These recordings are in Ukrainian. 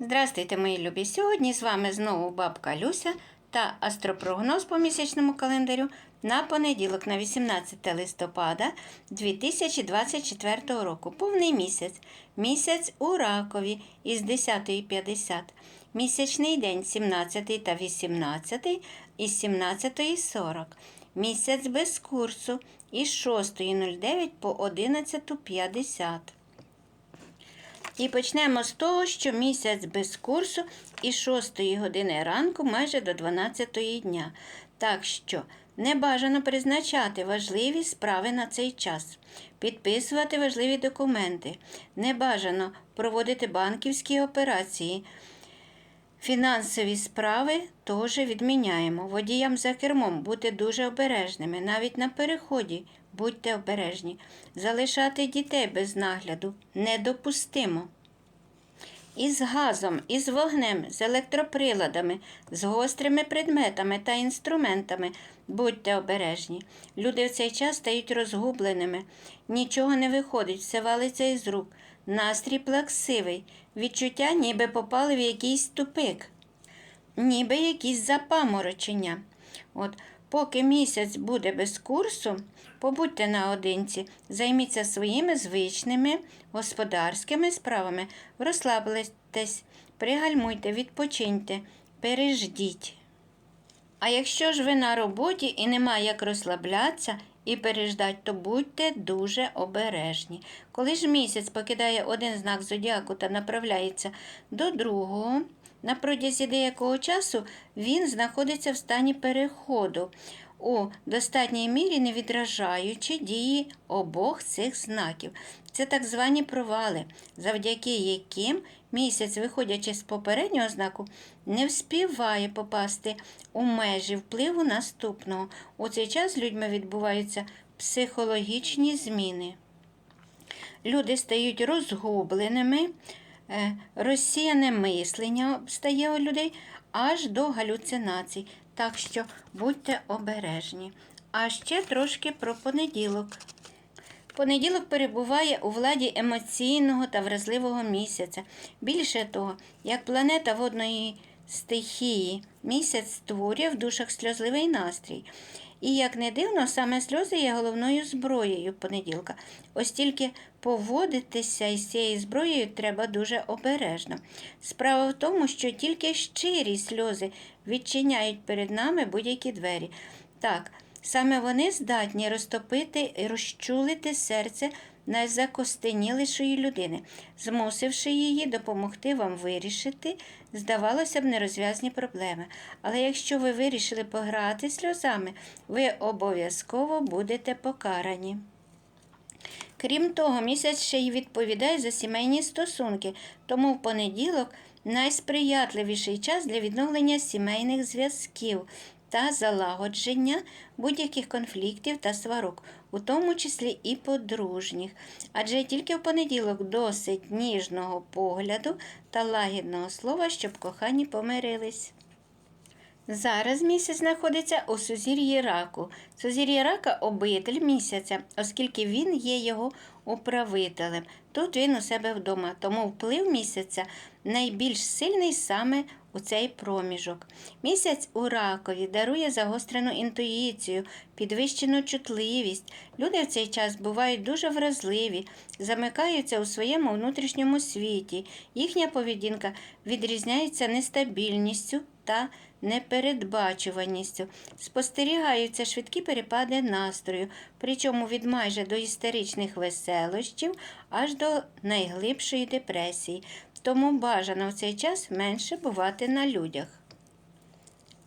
Здрастуйте, мої любі! Сьогодні з вами знову бабка Люся та астропрогноз по місячному календарю на понеділок, на 18 листопада 2024 року. Повний місяць. Місяць у Ракові із 10.50. Місячний день 17 та 18 із 17.40. Місяць без курсу із 6.09 по 11.50. І почнемо з того, що місяць без курсу із 6 години ранку майже до 12 дня. Так що не бажано призначати важливі справи на цей час, підписувати важливі документи, не бажано проводити банківські операції. Фінансові справи теж відміняємо. Водіям за кермом бути дуже обережними. Навіть на переході будьте обережні. Залишати дітей без нагляду недопустимо. Із газом, із вогнем, з електроприладами, з гострими предметами та інструментами будьте обережні. Люди в цей час стають розгубленими, нічого не виходить, все валиться із рук. Настрій плаксивий, відчуття, ніби попали в якийсь тупик, ніби якісь запаморочення. От, поки місяць буде без курсу, побудьте наодинці, займіться своїми звичними господарськими справами, розслабтесь, пригальмуйте, відпочиньте, переждіть. А якщо ж ви на роботі і немає як розслаблятися і переждать, то будьте дуже обережні. Коли ж місяць покидає один знак зодіаку та направляється до другого, на протязі деякого часу він знаходиться в стані переходу, у достатній мірі не відражаючи дії обох цих знаків. Це так звані провали, завдяки яким місяць, виходячи з попереднього знаку, не вспіває попасти у межі впливу наступного. У цей час з людьми відбуваються психологічні зміни. Люди стають розгубленими, е, розсіяне мислення стає у людей аж до галюцинацій. Так що будьте обережні. А ще трошки про понеділок. Понеділок перебуває у владі емоційного та вразливого місяця. Більше того, як планета водної стихії, місяць створює в душах сльозливий настрій. І, як не дивно, саме сльози є головною зброєю понеділка. Ось тільки поводитися із цією зброєю треба дуже обережно. Справа в тому, що тільки щирі сльози відчиняють перед нами будь-які двері. Так, саме вони здатні розтопити і розчулити серце найзакостенілішої людини, змусивши її допомогти вам вирішити, здавалося б, нерозв'язні проблеми. Але якщо ви вирішили пограти сльозами, ви обов'язково будете покарані. Крім того, місяць ще й відповідає за сімейні стосунки, тому в понеділок найсприятливіший час для відновлення сімейних зв'язків та залагодження будь-яких конфліктів та сварок, у тому числі і подружніх. Адже тільки в понеділок досить ніжного погляду та лагідного слова, щоб кохані помирились. Зараз місяць знаходиться у сузір'ї раку. Сузір'я рака обитель місяця, оскільки він є його управителем. Тут він у себе вдома, тому вплив місяця найбільш сильний саме у цей проміжок. Місяць у ракові дарує загострену інтуїцію, підвищену чутливість. Люди в цей час бувають дуже вразливі, замикаються у своєму внутрішньому світі. Їхня поведінка відрізняється нестабільністю та непередбачуваністю. Спостерігаються швидкі перепади настрою, причому від майже до істеричних веселощів аж до найглибшої депресії. Тому бажано в цей час менше бувати на людях.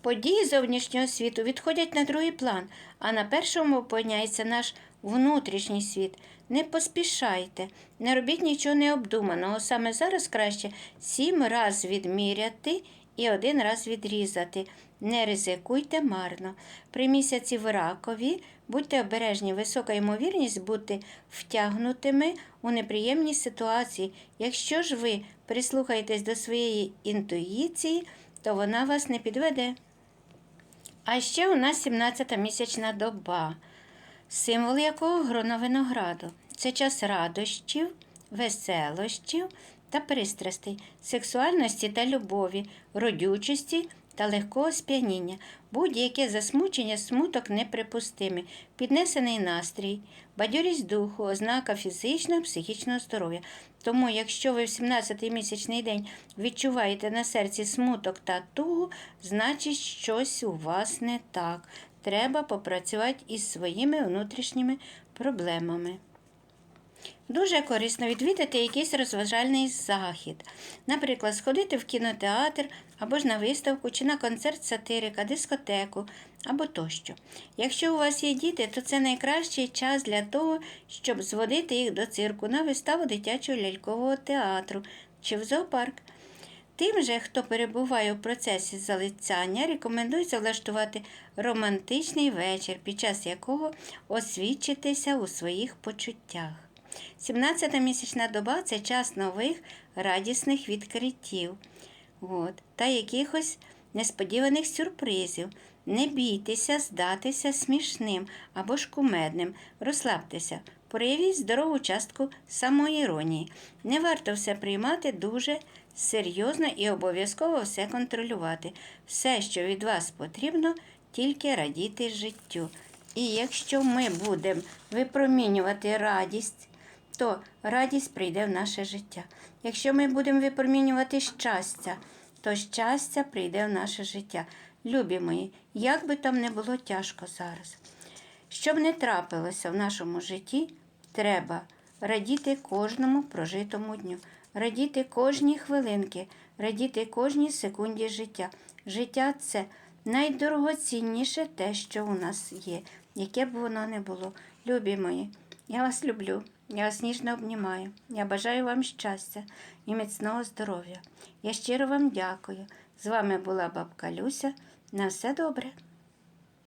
Події зовнішнього світу відходять на другий план, а на першому опиняється наш внутрішній світ. Не поспішайте, не робіть нічого необдуманого. Саме зараз краще сім раз відміряти і один раз відрізати. Не ризикуйте марно. При місяці в ракові будьте обережні, висока ймовірність бути втягнутими у неприємні ситуації. Якщо ж ви прислухаєтесь до своєї інтуїції, то вона вас не підведе. А ще у нас 17-та місячна доба, символ якого грона винограду. Це час радощів, веселощів та пристрастей, сексуальності та любові, родючості та легкого сп'яніння. Будь-яке засмучення, смуток неприпустимі, піднесений настрій, бадьорість духу, ознака фізичного, психічного здоров'я. Тому, якщо ви в 17-й місячний день відчуваєте на серці смуток та тугу, значить щось у вас не так. Треба попрацювати із своїми внутрішніми проблемами. Дуже корисно відвідати якийсь розважальний захід. Наприклад, сходити в кінотеатр або ж на виставку, чи на концерт сатирика, дискотеку або тощо. Якщо у вас є діти, то це найкращий час для того, щоб зводити їх до цирку на виставу дитячого лялькового театру чи в зоопарк. Тим же, хто перебуває у процесі залицяння, рекомендується влаштувати романтичний вечір, під час якого освідчитися у своїх почуттях. 17-та місячна доба це час нових радісних відкриттів от, та якихось несподіваних сюрпризів. Не бійтеся здатися смішним або ж кумедним, розслабтеся, проявіть здорову частку самоіронії. Не варто все приймати дуже серйозно і обов'язково все контролювати. Все, що від вас потрібно, тільки радіти життю. І якщо ми будемо випромінювати радість, то радість прийде в наше життя. Якщо ми будемо випромінювати щастя, то щастя прийде в наше життя. Любі мої, як би там не було тяжко зараз. Щоб не трапилося в нашому житті, треба радіти кожному прожитому дню, радіти кожній хвилинки, радіти кожній секунді життя. Життя це найдорогоцінніше те, що у нас є, яке б воно не було. Любі мої, я вас люблю, я вас ніжно обнімаю. Я бажаю вам щастя і міцного здоров'я. Я щиро вам дякую. З вами була бабка Люся. На все добре.